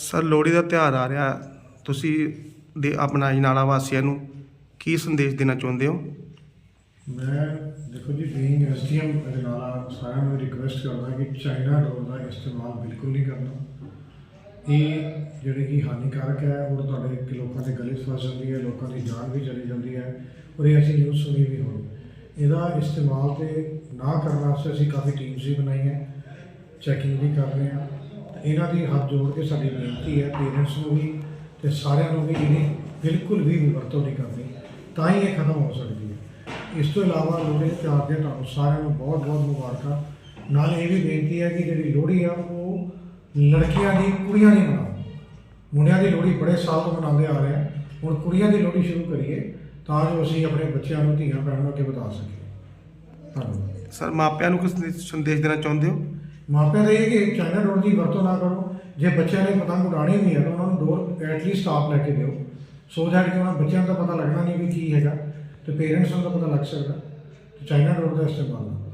Sir, Lohri ਦਾ ਤਿਉਹਾਰ ਆ ਰਿਹਾ। ਤੁਸੀਂ ਦੇ ਆਪਣਾ ਅਜਨਾਲਾ ਵਾਸੀਆਂ ਨੂੰ ਕੀ ਸੰਦੇਸ਼ ਦੇਣਾ ਚਾਹੁੰਦੇ ਹੋ? ਮੈਂ ਦੇਖੋ ਜੀ ਬੀਇੰਗ ਐਸਡੀਐਮ ਅਜਨਾਲਾ ਸਾਰਿਆਂ ਨੂੰ ਰਿਕੁਐਸਟ ਕਰਦਾ ਕਿ ਚਾਈਨਾ ਡੋਰ ਦਾ ਇਸਤੇਮਾਲ ਬਿਲਕੁਲ ਨਹੀਂ ਕਰਨਾ। ਇਹ ਜਿਹੜੀ ਕਿ ਹਾਨੀਕਾਰਕ ਹੈ ਔਰ ਤੁਹਾਡੇ ਲੋਕਾਂ ਦੇ ਗਲੇ ਫਸ ਜਾਂਦੀ ਹੈ, ਲੋਕਾਂ ਦੀ ਜਾਨ ਵੀ ਚਲੀ ਜਾਂਦੀ ਹੈ ਔਰ ਇਹ ਅਸੀਂ ਨਿਊਜ਼ ਸੁਣੀ ਵੀ ਹੋਣੀ। ਇਹਦਾ ਇਸਤੇਮਾਲ ਤੇ ਨਾ ਕਰਨ ਵਾਸਤੇ ਅਸੀਂ ਕਾਫੀ ਟੀਮਸ ਵੀ ਬਣਾਈਆਂ ਚੈਕਿੰਗ ਵੀ ਕਰ ਰਹੇ ਹਾਂ। ਇਹਨਾਂ ਦੀ ਹੱਥ ਜੋੜ ਕੇ ਸਾਡੀ ਬੇਨਤੀ ਹੈ, ਪੇਰੈਂਟਸ ਨੂੰ ਵੀ ਤੇ ਸਾਰਿਆਂ ਨੂੰ ਵੀ ਇਹਦੀ ਬਿਲਕੁਲ ਵੀ ਵਰਤੋਂ ਨਹੀਂ ਕਰਨੀ, ਤਾਂ ਹੀ ਇਹ ਖਤਮ ਹੋ ਸਕਦੀ ਹੈ। ਇਸ ਤੋਂ ਇਲਾਵਾ ਲੋਹੜੀ ਦੇ ਤਿਉਹਾਰ ਦੇ ਤੁਹਾਨੂੰ ਸਾਰਿਆਂ ਨੂੰ ਬਹੁਤ ਬਹੁਤ ਮੁਬਾਰਕਾਂ। ਨਾਲ ਇਹ ਵੀ ਬੇਨਤੀ ਹੈ ਕਿ ਜਿਹੜੀ ਲੋਹੜੀ ਆ, ਉਹ ਲੜਕੀਆਂ ਦੀ, ਕੁੜੀਆਂ ਦੀ ਮਨਾਓ। ਮੁੰਡਿਆਂ ਦੀ ਲੋਹੜੀ ਬੜੇ ਸਾਲ ਤੋਂ ਮਨਾਉਂਦੇ ਆ ਰਹੇ ਆ ਹੁਣ ਕੁੜੀਆਂ ਦੀ ਲੋਹੜੀ ਸ਼ੁਰੂ ਕਰੀਏ, ਤਾਂ ਜੋ ਅਸੀਂ ਆਪਣੇ ਬੱਚਿਆਂ ਨੂੰ, ਧੀਆਂ ਭੈਣਾਂ ਨੂੰ ਅੱਗੇ ਵਧਾ ਸਕੀਏ। ਧੰਨਵਾਦ। ਸਰ, ਮਾਪਿਆਂ ਨੂੰ ਕਿਸ ਸੰਦੇਸ਼ ਦੇਣਾ ਚਾਹੁੰਦੇ ਹੋ? ਮਾਪਿਆਂ ਦਾ ਇਹ ਕਿ ਚਾਈਨਾ ਡੋਰ ਦੀ ਵਰਤੋਂ ਨਾ ਕਰੋ। ਜੇ ਬੱਚਿਆਂ ਨੇ ਪਤੰਗ ਉਡਾਣੀ ਵੀ ਹੈ ਤਾਂ ਉਹਨਾਂ ਨੂੰ ਡੋਰ ਐਟਲੀਸਟ ਆਪ ਲੈ ਕੇ ਦਿਓ। ਸੋ that ਕਿ ਉਹਨਾਂ ਬੱਚਿਆਂ ਨੂੰ ਤਾਂ ਪਤਾ ਲੱਗਣਾ ਨਹੀਂ ਵੀ ਕੀ ਹੈਗਾ ਤੇ ਪੇਰੈਂਟਸ ਨੂੰ ਤਾਂ ਪਤਾ ਲੱਗ ਸਕਦਾ। ਤੇ ਚਾਈਨਾ ਡੋਰ ਦਾ ਇਸਤੇਮਾਲ ਨਾ